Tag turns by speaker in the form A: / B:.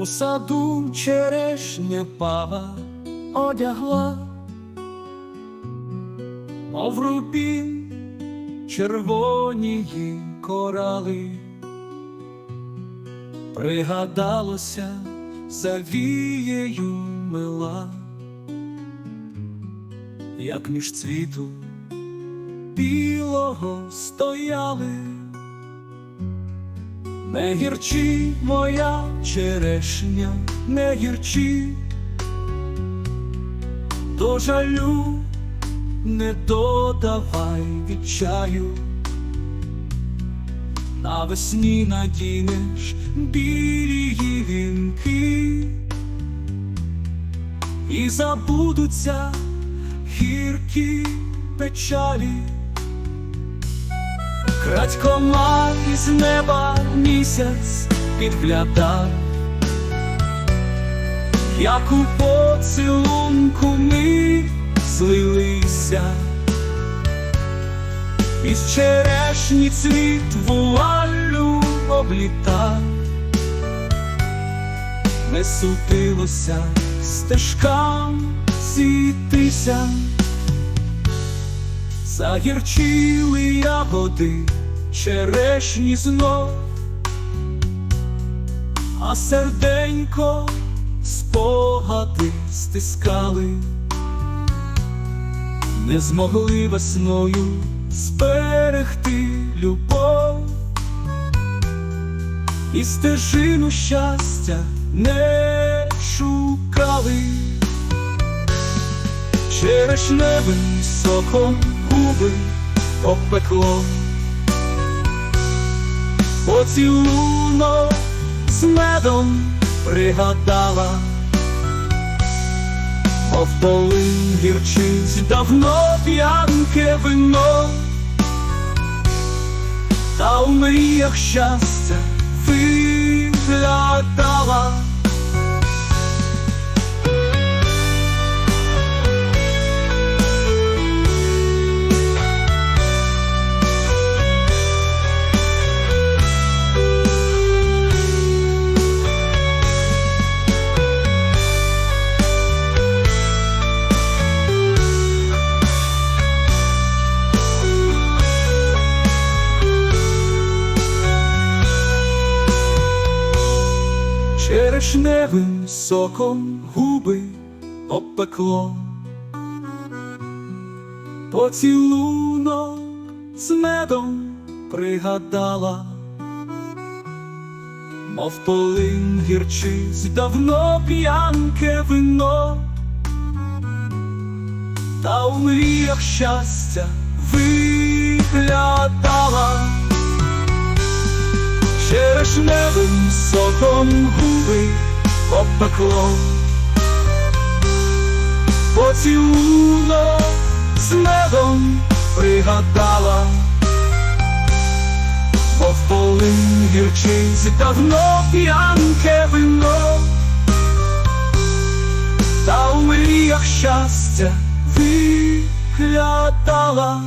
A: У саду черешня пава одягла, мов рубін червоні корали, пригадалося завією мила, як між цвіту білого стояли. Не гірчі моя черешня, не гірчі, до жалю не додавай від чаю, навесні надінеш білі вінки, і забудуться гіркі печалі. Крадькома із неба місяць підглядав, як у поцілунку ми злилися, із черешні цвіт вуалю облітав, не судилося стежкам сітися. Загірчили ягоди черешні знов, а серденько спогади стискали, не змогли весною зберегти любов, і стежину щастя не шукали. Черешневим соком губи обпекло, поцілунок з медом пригадала, мов полин гірчить давно п'янке вино, та у мріях щастя виглядала. Черешневим соком губи обпекло, поцілунок з медом пригадала, мов полин гірчить давно п'янке вино, та у мріях щастя виглядала черешневим соком губи обпекло, поцілунок з медом пригадала, мов полин гірчить давно п'янке вино, та у мріях щастя виглядала.